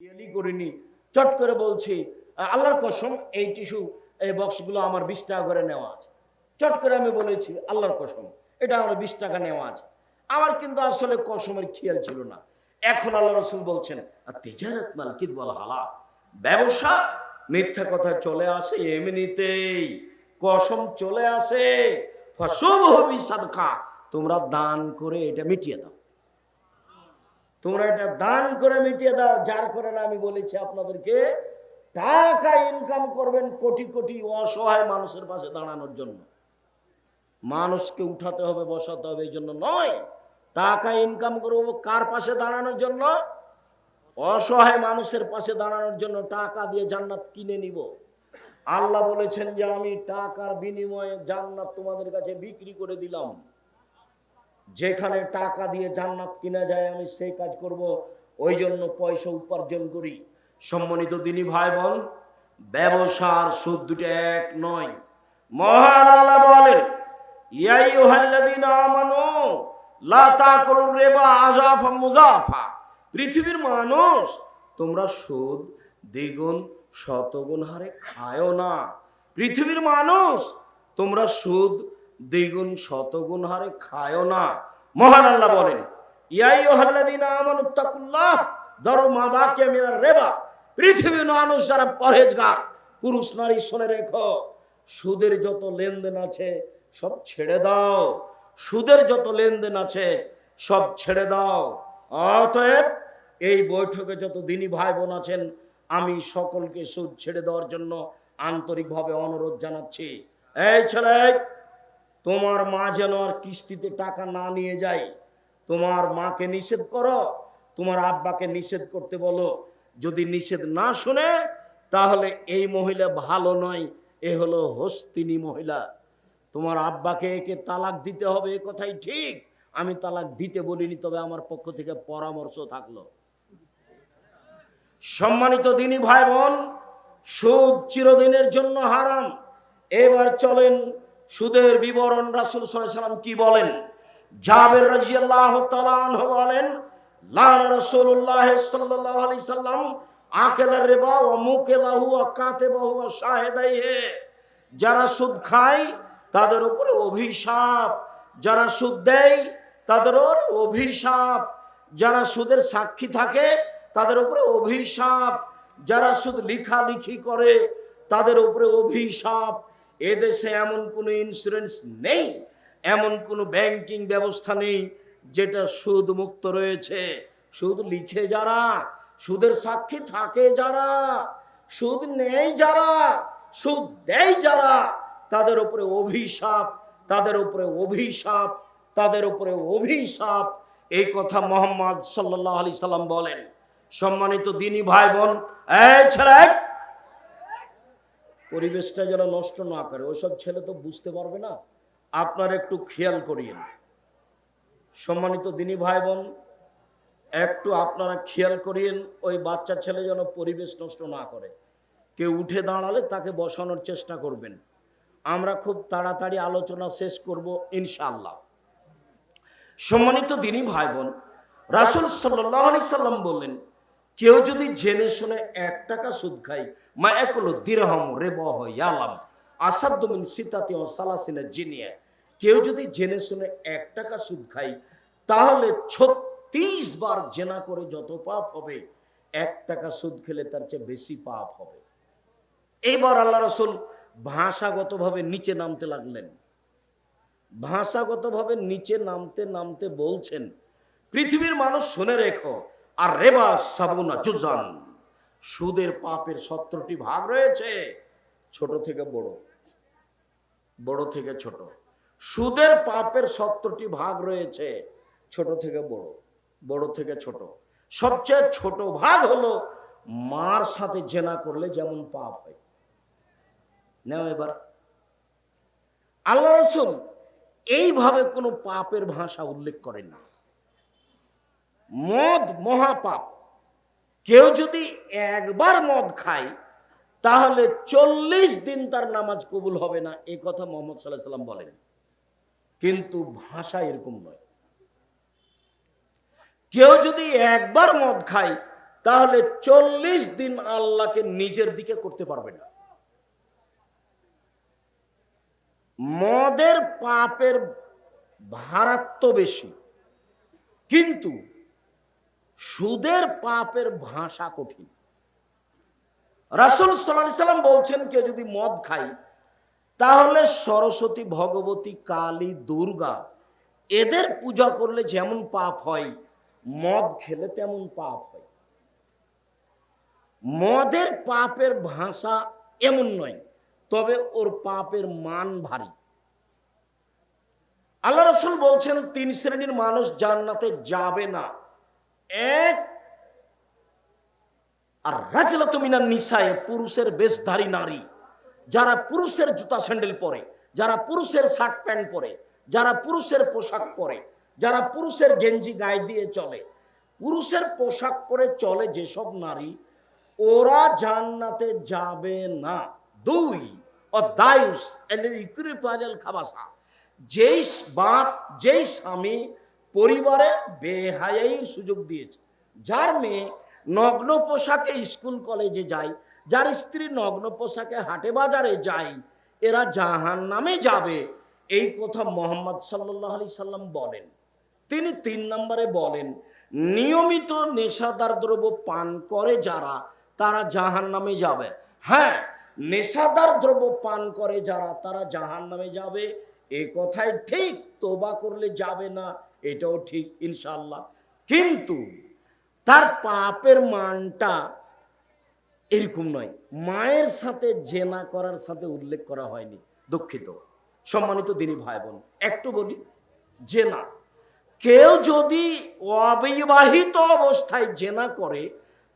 Really করিনি। চট করে বলছি, আল্লাহর কসম, এই টিস্যু এই বক্সগুলো আমার বিশ টাকা করে নেওয়া আছে। চট করে আমি বলেছি, আল্লাহর কসম, এটা আমার বিশ টাকা নেওয়া আছে। আমার কিন্তু আসলে কসমের খেয়াল ছিল না। এখন আল্লাহ রসুল বলছেন তেজারত মাল কিদ বল হালা ব্যবসা মিথ্যা কথা চলে আসে এমনিতেই। কসম চলে আসে। ফসব হবি তোমরা দান করে এটা মিটিয়ে দাও। তোমরা এটা দান করে মিটিয়ে দাও, যার করে না আমি বলেছি আপনাদেরকে, টাকা ইনকাম করবেন কোটি কোটি অসহায় মানুষের পাশে দাঁড়ানোর জন্য। মানুষকে উঠাতে হবে, বসাতে হবে, এই জন্য নয়। টাকা ইনকাম করব কার পাশে দাঁড়ানোর জন্য? অসহায় মানুষের পাশে দাঁড়ানোর জন্য টাকা দিয়ে জান্নাত কিনে নিব। আল্লাহ বলেছেন যে, আমি টাকার বিনিময়ে জান্নাত তোমাদের কাছে বিক্রি করে দিলাম। যেখানে টাকা দিয়ে জান্নাত কিনা যায়, আমি সেই কাজ করব। ওই জন্য পয়সা উপার্জন করি। সম্মানিত দিনী ভাই বোন ব্যবসার সুদ দুটো এক নয়। মহান আল্লাহ বলেন ইয়াইয়ুহাল্লাযীনা আমানু, লা তাকুলুর রিবা আযাফা মুযাফা। পৃথিবীর মানুষ, তোমরা সুদ, দ্বিগুণ, শতগুণ হারে খায়ও না। পৃথিবীর মানুষ, তোমরা সুদ দ্বিগুণ, শতগুণ হারে খায়ও না। মহান আল্লাহ বলেন ইয়াইয়ুহাল্লাযীনা আমানু তাকুল্লাহ ধরো মা বাকিয়া মিনার রিবা। পৃথিবীর মানুষ যারা পরহেজগার, পুরুষ, নারী, শুনে রেখো, সুদের যত লেনদেন আছে সব ছেড়ে দাও। সুদের যত লেনদেন আছে সব ছেড়ে দাও। অতএব এই বৈঠকে যত দিনই ভাই বোন আছেন, আমি সকলকে সুদ ছেড়ে দেওয়ার জন্য আন্তরিকভাবে অনুরোধ জানাচ্ছি। এই ছেলে তোমার মা যেন আর কিস্তিতে টাকা না নিয়ে যায়। তোমার মাকে নিষেধ করো, তোমার আব্বাকে নিষেধ করতে বলো। যদি নিষেধ না শুনে, তাহলে এই মহিলা ভালো নয়, এ হলো হস্তিনী মহিলা। তোমার আব্বাকে একে তালাক দিতে হবে, এ কথাই ঠিক। আমি তালাক দিতে বলিনি, তবে আমার পক্ষ থেকে পরামর্শ থাকল। সম্মানিত দিনী ভাই বোন, সুদ চিরদিনের জন্য হারাম। এবার চলেন সুদের বিবরণ রাসুল সাল্লাম কি বলেন? জাবের রাজিয়াল্লাহ তাআলা বলেন, লান রাসূলুল্লাহ সাল্লাল্লাহু আলাইহি সাল্লাম আকেলা রিবা ওয়া মুকিলাহু ওয়া কাতিবাহু ওয়া শাহিদাইহি। যারা সুদ খায়, তাদের উপরে অভিশাপ। যারা সুদ দেয়, তাদের ওপর অভিশাপ। যারা সুদের সাক্ষী থাকে, তাদের উপরে অভিশাপ। যারা সুদ লিখালিখি করে, তাদের উপরে অভিশাপ। এদেশে এমন কোনো ইন্স্যুরেন্স নেই, এমন কোনো ব্যাংকিং ব্যবস্থা নেই, যেটা সুদ মুক্ত রয়েছে। সুদ লিখে যারা, সুদের সাক্ষী থাকে যারা, সুদ নেই যারা, সুদ দেয় যারা, তাদের উপরে অভিশাপ, তাদের উপরে অভিশাপ, তাদের উপরে অভিশাপ। এই কথা মোহাম্মদ সাল্লাহ আলি সাল্লাম বলেন। সম্মানিত দিনী ভাই বোন, এই ছেলে পরিবেশটা যেন নষ্ট না করে, ওইসব ছেলে তো বুঝতে পারবে না। আপনার একটু খেয়াল করিয়েন সম্মানিত দিনী ভাই বোন একটু আপনারা খেয়াল করিয়েন ওই বাচ্চা ছেলে যেন পরিবেশ নষ্ট না করে। কেউ উঠে দাঁড়ালে তাকে বসানোর চেষ্টা করবেন। আমরা খুব তাড়াতাড়ি আলোচনা শেষ করব ইনশাল্লাহ সম্মানিত দিনী ভাই বোন রাসুল সাল্লি সাল্লাম বললেন কেউ যদি জেনে শুনে এক টাকা সুদ খায় মা একলো দিরহম রে বহ ইয়ালাম আসাদ্দমিন সীতাতি ও সালাসিনা জিনিয়া। কেউ যদি জেনে শুনে এক টাকা সুদ খায়, তাহলে ছত্রিশ বার জেনা করে যত পাপ হবে, এক টাকা সুদ খেলে তার চেয়ে বেশি পাপ হবে। এইবার আল্লাহ রসুল ভাষাগতভাবে নিচে নামতে লাগলেন। ভাষাগতভাবে নিচে নামতে নামতে বলছেন, পৃথিবীর মানুষ শুনে রেখো আর রেবা সাবুনা জুজান। সুদের পাপের সত্তরটি ভাগ রয়েছে, ছোট থেকে বড় বড় থেকে ছোট। সুদের পাপের সত্তরটি ভাগ রয়েছে, ছোট থেকে বড় বড় থেকে ছোট। সবচেয়ে ছোট ভাগ হলো মার সাথে জেনা করলে যেমন পাপ হয়। নেও এবার। আল্লাহ রসুল এইভাবে কোনো পাপের ভাষা উল্লেখ করেন না। মদ মহাপাপ। কেউ যদি একবার মদ খায়, তাহলে চল্লিশ দিন তার নামাজ কবুল হবে না এই কথা মোহাম্মদ সাল্লাহ সাল্লাম বলেন। কিন্তু ভাষা এরকম নয়। কেউ যদি একবার মদ খায়, তাহলে চল্লিশ দিন আল্লাহকে নিজের দিকে করতে পারবে না। মদের পাপের ভারাত্ম বেশি। কিন্তু সুদের পাপের ভাষা কঠিন। রাসুল সাল্লাহ সাল্লাম বলছেন, কেউ যদি মদ খায়, তাহলে সরস্বতী ভগবতী কালী দুর্গা, এদের পূজা করলে যেমন পাপ হয়, মদ খেলে তেমন পাপ হয়। মদের পাপের ভাষা এমন নয়, তবে ওর পাপের মান ভারী। আল্লাহ রসুল বলছেন, তিন শ্রেণির মানুষ জান্নাতে যাবে না। এক, আর নিশায় পুরুষের বেশধারী নারী, যারা পুরুষের জুতা স্যান্ডেল পরে, যারা পুরুষের শার্ট প্যান্ট পরে, যারা পুরুষের পোশাক পরে, যারা পুরুষের গেঞ্জি গায়ে দিয়ে চলে, পুরুষের পোশাক পরে চলে যেসব নারী, ওরা জান্নাতে যাবে না। দুই ও দায়ুস ইকুরিপাল খাবাসা, যেই বাপ, যেই স্বামী পরিবারে বেহায়াইয়ের সুযোগ দিয়েছে। যার মেয়ে নগ্ন পোশাকে স্কুল কলেজে যায়, যার স্ত্রী নগ্ন পোশাকে হাটে বাজারে যায়, এরা জাহান নামে যাবে, এই কথা মোহাম্মদ সাল্লাহ আলি সাল্লাম বলেন। তিনি তিন নম্বরে বলেন, নিয়মিত নেশাদার দ্রব্য পান করে যারা, তারা জাহান নামে যাবে। হ্যাঁ নেশাদার দ্রব্য পান করে যারা, তারা জাহান নামে যাবে। এ কথাই ঠিক, তোবা করলে যাবে না। এটাও ঠিক ইনশাল্লাহ কিন্তু তার পাপের মানটা এরকম নয়। মায়ের সাথে জেনা করার সাথে উল্লেখ করা হয়নি, দুঃখিত। সম্মানিত দিনী ভাই বোন একটু বলি, জেনা। কেউ যদি অবিবাহিত অবস্থায় জেনা করে,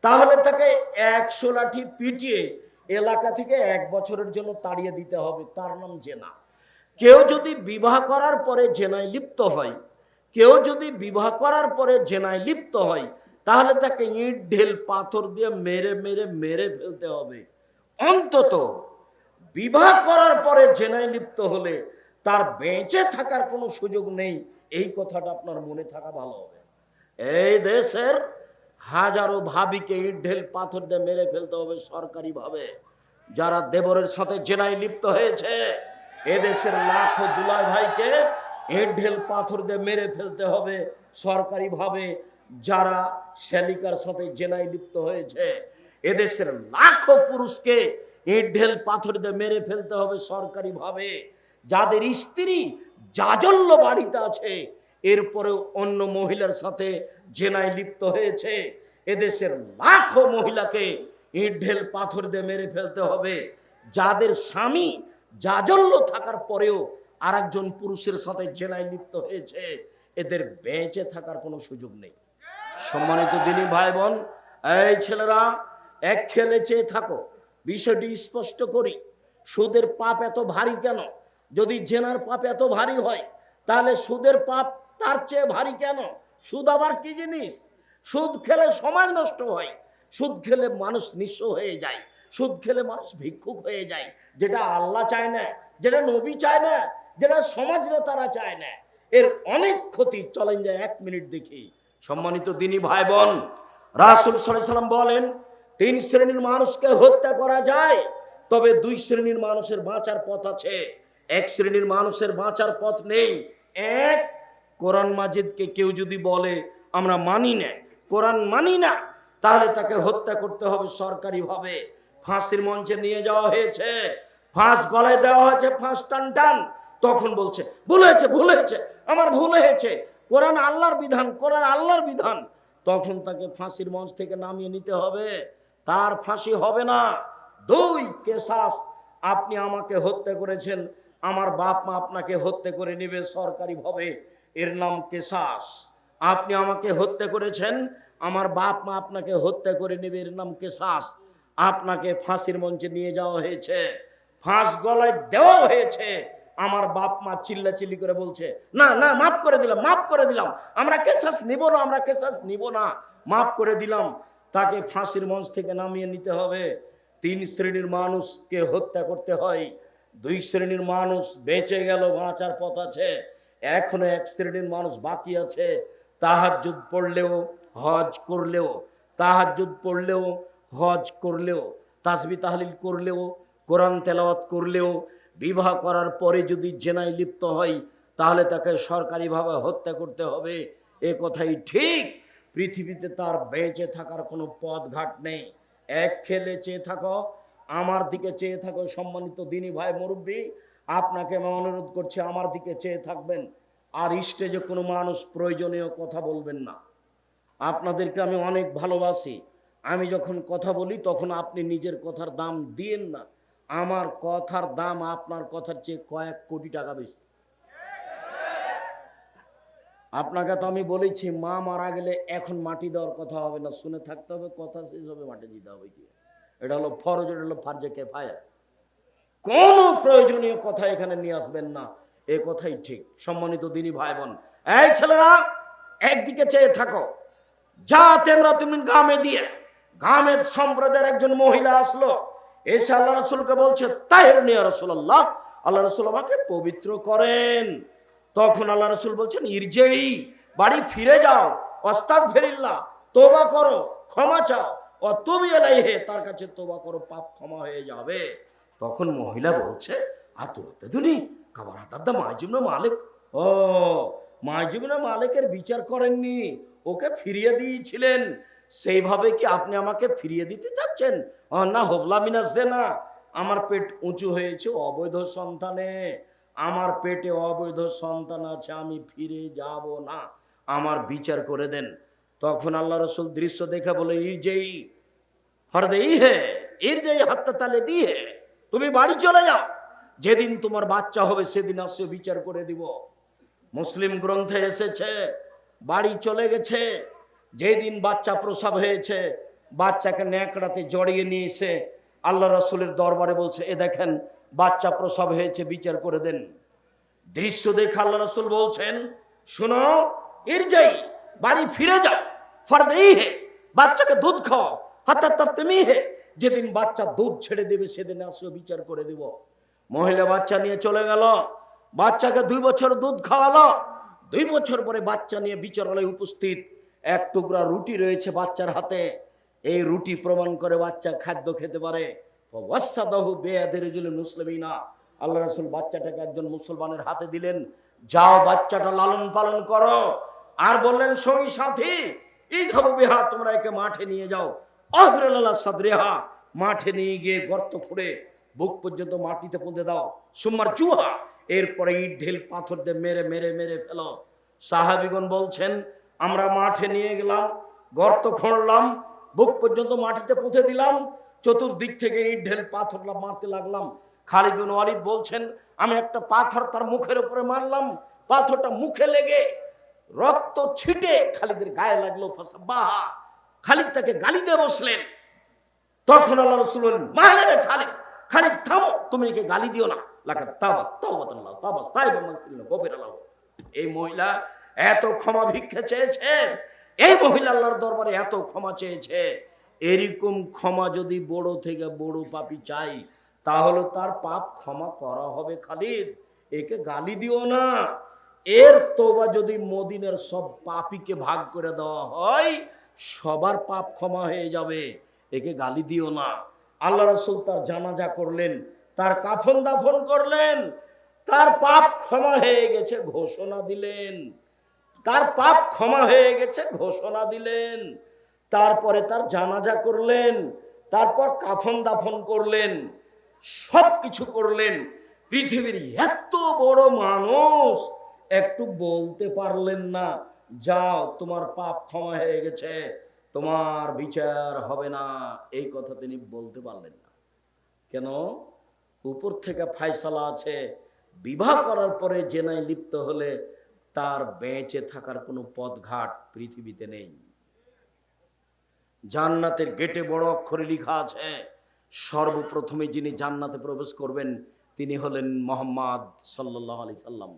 তাহলে তাকে একশো লাঠি পিটিয়ে এলাকা থেকে এক বছরের জন্য তাড়িয়ে দিতে হবে। তার নাম জেনা। কেউ যদি বিবাহ করার পরে জেনায় লিপ্ত হয় কেউ যদি বিবাহ করার পরে জেনায় লিপ্ত হয়, তাহলে তাকে ইট, ঢেল, পাথর দিয়ে মেরে মেরে মেরে ফেলতে হবে। অন্তত বিবাহ করার পরে জেনায় লিপ্ত হলে তার বেঁচে থাকার কোনো সুযোগ নেই। এই কথাটা আপনার মনে থাকা ভালো হবে। এই দেশের হাজারো ভাবিকে ইট, ঢেল, পাথর দিয়ে মেরে ফেলতে হবে সরকারিভাবে। যারা দেবরের সাথে জেনায় লিপ্ত হয়েছে, এদেশের লাখো দুলাই ভাইকে ইট ঢেল পাথর দিয়ে মেরে ফেলতে হবে। সরকারিভাবে যারা শ্যালিকার সাথে জেনায় লিপ্ত হয়েছে, এদেশের লাখো পুরুষকে ইট ঢেল পাথর দিয়ে মেরে ফেলতে হবে সরকারিভাবে। যাদের স্ত্রী জাজল্য বাড়িতে আছে, এরপরেও অন্য মহিলার সাথে জেনায় লিপ্ত হয়েছে। এদেশের লাখো মহিলাকে ইট ঢেল পাথর দিয়ে মেরে ফেলতে হবে। যাদের স্বামী জাজল্য থাকার পরেও আর একজন পুরুষের সাথে জেনায় লিপ্ত হয়েছে, এদের বেঁচে থাকার কোনো সুযোগ নেই। সম্মানিত দিনী ভাই বোন এই ছেলেরা এক খেলে চেয়ে থাকো, বিষয়টি স্পষ্ট করি। সুদের পাপ এত ভারী কেন? যদি জেনার পাপ এত ভারী হয়, তাহলে সুদের পাপ তার চেয়ে ভারী কেন? সুদ আবার কি জিনিস? সুদ খেলে সমাজ নষ্ট হয়, সুদ খেলে মানুষ নিঃস্ব হয়ে যায়, সুদ খেলে মানুষ ভিক্ষুক হয়ে যায়, যেটা আল্লাহ চায় না, যেটা নবী চায় না যেটা সমাজ নেতারা চায় না, এর অনেক ক্ষতি। চলেন যায় এক মিনিট দেখি। সম্মানিত দিনী ভাই বোন রাসুল সাল্লাম বলেন, তিন শ্রেণির মানুষকে হত্যা করা যায়, তবে দুই শ্রেণির মানুষের বাঁচার পথ আছে। এক শ্রেণির মানুষের বাঁচার পথ নেই। এক, কোরআন মাজিদকে কেউ যদি বলে, আমরা মানি না, কোরআন মানি না, তাহলে তাকে হত্যা করতে হবে সরকারিভাবে। ফাঁসির মঞ্চে নিয়ে যাওয়া হয়েছে, ফাঁস গলায় দেওয়া হয়েছে, ফাঁস টান টান তখন বলছে, ভুল হয়েছে ভুল হয়েছে, আমার ভুল হয়েছে। কোরআন আল্লাহর বিধান, কোরআন আল্লাহর বিধান। তখন তাকে ফাঁসির মঞ্চ থেকে নামিয়ে নিতে হবে। তার ফাঁসি হবে না। দুই কেসাস, আপনি আমাকে হত্যা করেছেন, আমার বাপ মা আপনাকে হত্যা করে নেবে সরকারিভাবে। এর নাম কেসাস। আপনি আমাকে হত্যা করেছেন, আমার বাপ মা আপনাকে হত্যা করে নেবে। এর নাম কেসাস। আপনাকে ফাঁসির মঞ্চে নিয়ে যাওয়া হয়েছে। ফাঁস গলায় দেওয়া হয়েছে। আমার বাপ মা চিল্লাচিল্লি করে বলছে, না না, মাফ করে দিলাম, মাফ করে দিলাম। আমরা কেসাস নিব না, আমরা কেসাস নিব না। মাফ করে দিলাম। তাকে ফাঁসির মঞ্চ থেকে নামিয়ে নিতে হবে। তিন শ্রেণির মানুষকে হত্যা করতে হয়। দুই শ্রেণির মানুষ বেঁচে গেল, বাঁচার পথ আছে। এখনও এক শ্রেণির মানুষ বাকি আছে। তাহার যুদ্ধ পড়লেও, হজ করলেও, তাহাজ্জুদ পড়লেও, হজ করলেও, তাসবি তাহলিল করলেও, কোরআন তেলাওয়াত করলেও বিবাহ করার পরে যদি জেনায় লিপ্ত হয়, তাহলে তাকে সরকারিভাবে হত্যা করতে হবে। এ কথাই ঠিক। পৃথিবীতে তার বেঁচে থাকার কোনো পথ ঘাট নেই। এক খেলে চেয়ে থাকো, আমার দিকে চেয়ে থাকো, সম্মানিত দিনী ভাই মুরব্বী। আপনাকে আমি অনুরোধ করছি, আমার দিকে চেয়ে থাকবেন। আর স্টেজে কোনো মানুষ প্রয়োজনীয় কথা বলবেন না। আপনাদেরকে আমি অনেক ভালোবাসি। আমি যখন কথা বলি, তখন আপনি নিজের কথার দাম দিয়েন না। আমার কথার দাম আপনার কথার চেয়ে কয়েক কোটি টাকা বেশি। আপনাকে তো আমি বলেছি, মা মারা গেলে এখন মাটি দেওয়ার কথা হবে না, শুনে থাকতে হবে, কথা শেষ হবে, মাটি দিতে হবে কি? এটা হলো ফরজ, এটা হলো ফার্জে কেফায়া কোনো প্রয়োজনীয় কথা এখানে নিয়ে আসবেন না, এ কথাই ঠিক। সম্মানিত দিনই ভাই বোন এই ছেলেরা, একদিকে চেয়ে থাকো, যা তোমরা তুমি গ্রামে দিয়ে গ্রামের সম্প্রদায়ের একজন মহিলা আসলো এসে আল্লাহ রসুলকে বলছে, তাহের নিয়া রসুল্লাহ আল্লাহ রসুল আমাকে পবিত্র করেন। তখন আল্লাহ রসুল বলছেন, ইরজেই, বাড়ি ফিরে যাও। অস্তাক ফেরিল্লা তোবা করো, ক্ষমা চাও। ও তুমি এলাই হে তার কাছে তোবা করো, পাপ ক্ষমা হয়ে যাবে। তখন মহিলা বলছে, আতুরাতে দুনি কাবার হাতার দা মাইজুমনা মালিক। ও মাইজুমনা মালিকের বিচার করেননি, ওকে ফিরিয়ে দিয়েছিলেন। সেইভাবে কি আপনি আমাকে ফিরিয়ে দিতে চাচ্ছেন? না, হোবলা মিনাসে না। আমার পেট উঁচু হয়েছে অবৈধ সন্তানে। আমার পেটে অবৈধ সন্তান আছে, আমি ফিরে যাব না। আমার বিচার করে দেন। তখন আল্লাহ রসুল দৃশ্য দেখে বলে ই যেই হরদে ই হে, এর যে হাতটা তালে দিয়ে তুমি বাড়ি চলে যাও। যেদিন তোমার বাচ্চা হবে, সেদিন আসে বিচার করে দিব। মুসলিম গ্রন্থে এসেছে, বাড়ি চলে গেছে। যেদিন বাচ্চা প্রসব হয়েছে, বাচ্চাকে ন্যাকড়াতে জড়িয়ে নিয়ে এসে আল্লাহ রসুলের দরবারে বলছে, এ দেখেন, বাচ্চা প্রসব হয়েছে, বিচার করে দেন। দৃশ্য দেখে আল্লাহ রসুল বলছেন, শোনো এর যাই বাড়ি ফিরে যাও ফরদেই হে, বাচ্চাকে দুধ খাও হাতার তার তুমি হে, যেদিন বাচ্চা দুধ ছেড়ে দেবে, সেদিন আসো বিচার করে দিব। মহিলা বাচ্চা নিয়ে চলে গেল, বাচ্চাকে দুই বছর দুধ খাওয়ালো, দুই বছর পরে বাচ্চা নিয়ে বিচারালয়ে উপস্থিত। এক টুকরা রুটি রয়েছে বাচ্চার হাতে। এই রুটি প্রমাণ করে বাচ্চা খাদ্য খেতে পারে। ওয়াসাদাহু বেয়াদের মুসলিমিনা। আল্লাহ রাসূল বাচ্চাটাকে একজন মুসলমানের হাতে দিলেন। যাও বাচ্চাটা লালন পালন করো। আর বললেন, সঙ্গী সাথী এই বিহা, তোমরা একে মাঠে নিয়ে যাও। অফিরাল্লাহ সাদরেহা, মাঠে নিয়ে গিয়ে গর্ত খুঁড়ে বুক পর্যন্ত মাটিতে পুঁতে দাও। সুম্মার চুহা, এরপরে ইট, ঢেল, পাথর দিয়ে মেরে মেরে মেরে ফেলো। সাহাবিগণ বলছেন আমরা মাঠে নিয়ে গেলাম, গর্ত খুঁড়লাম, বুক পর্যন্ত মাটিতে পুঁতে দিলাম, চতুর্দিক থেকে ইট ঢেল পাথর মারতে লাগলাম। খালিদুন ওয়ালিদ বলছেন, আমি একটা পাথর তার মুখের উপরে মারলাম, পাথরটা মুখে লেগে রক্ত ছিটে খালিদের গায়ে লাগল বাহা খালিদ তাকে গালি দিয়ে বসলেন। তখন আল্লাহ রসুল মাহলে রে খালিদ খালিদ থামো, তুমি একে গালি দিও না। লাকা তাবা তাওবা আল্লাহ তাবা সাইবা মাগফিরিন গফির আল্লাহ। এই মহিলা এত ক্ষমা ভিক্ষা চেয়েছে এই মহিলা আল্লাহর দরবারে এত ক্ষমা চেয়েছে? এরকম ক্ষমা যদি বড় থেকে বড় পাপি চাই, তাহলে তার পাপ ক্ষমা করা হবে খালিদ। একে গালি দিও না। এর তোবা যদি মদিনের সব পাপিকে ভাগ করে দেওয়া হয়, সবার পাপ ক্ষমা হয়ে যাবে। একে গালি দিও না। আল্লাহ রসুল তার জানাজা করলেন, তার কাফন দাফন করলেন, তার পাপ ক্ষমা হয়ে গেছে ঘোষণা দিলেন। তার পাপ ক্ষমা হয়ে গেছে, ঘোষণা দিলেন। তারপরে তার জানাজা করলেন, তারপর কাফন দাফন করলেন সব কিছু করলেন। পৃথিবীর এত বড় মানুষ একটু বলতে পারলেন না, যাও, তোমার পাপ ক্ষমা হয়ে গেছে, তোমার বিচার হবে না। এই কথা তিনি বলতে পারলেন না। কেন? উপর থেকে ফায়সালা আছে। বিবাহ করার পরে জেনায় লিপ্ত হলে তার বেঁচে থাকার কোনো পথঘাট পৃথিবীতে নেই। জান্নাতের গেটে বড় অক্ষরে লেখা আছে, সর্বপ্রথমে যিনি জান্নাতে প্রবেশ করবেন, তিনি হলেন মোহাম্মদ সাল্লাহ আলি সাল্লাম।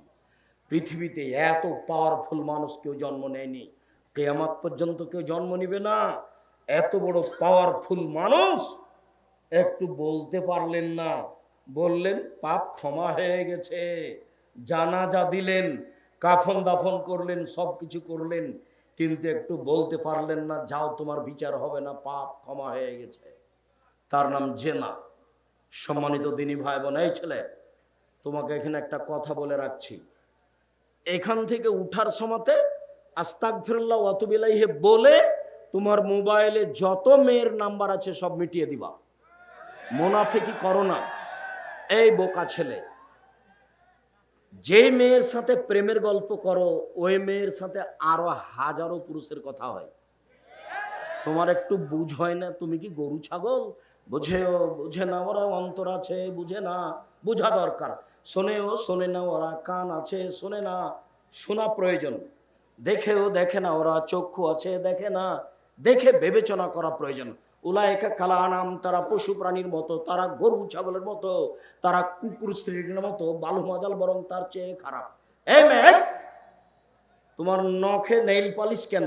পৃথিবীতে এত পাওয়ারফুল মানুষ কেউ জন্ম নেয়নি, কেয়ামাত পর্যন্ত কেউ জন্ম নিবে না। এত বড় পাওয়ারফুল মানুষ একটু বলতে পারলেন না, বললেন, পাপ ক্ষমা হয়ে গেছে, জানাজা দিলেন কাফন দাফন করলেন, সব কিছু করলেন, কিন্তু একটু বলতে পারলেন না, যাও তোমার বিচার হবে না, পাপ ক্ষমা হয়ে গেছে। তার নাম জেনা। সম্মানিত দিনী ভাই বোন এই ছেলে, তোমাকে এখানে একটা কথা বলে রাখছি। এখান থেকে উঠার সময়তে আস্তাক ফিরল্লাহ অতবিলাইহে বলে তোমার মোবাইলে যত মেয়ের নাম্বার আছে সব মিটিয়ে দিবা। মোনাফেকি করো না। এই বোকা ছেলে। যে মেয়ের সাথে প্রেমের গল্প করো, ওই মেয়ের সাথে আরও হাজারো পুরুষের কথা হয়। তোমার একটু বুঝ হয় না, তুমি কি গরু ছাগল? বুঝেও, বুঝে না ওরা অন্তর আছে, বুঝে না, বোঝা দরকার। শোনেও, শোনে না ওরা কান আছে, শোনে না, শোনা প্রয়োজন। দেখেও দেখে না ওরা চক্ষু আছে, দেখে না, দেখে বিবেচনা করা প্রয়োজন। উলায়কা কালা আনাম তারা পশু প্রাণীর মতো, তারা গরু, ছাগলের মতো, তারা কুকুর, স্ত্রীর মতো, বালু, মাজাল, বরং তার চেয়ে খারাপ। এ মে তোমার নখে নেইল পালিশ কেন?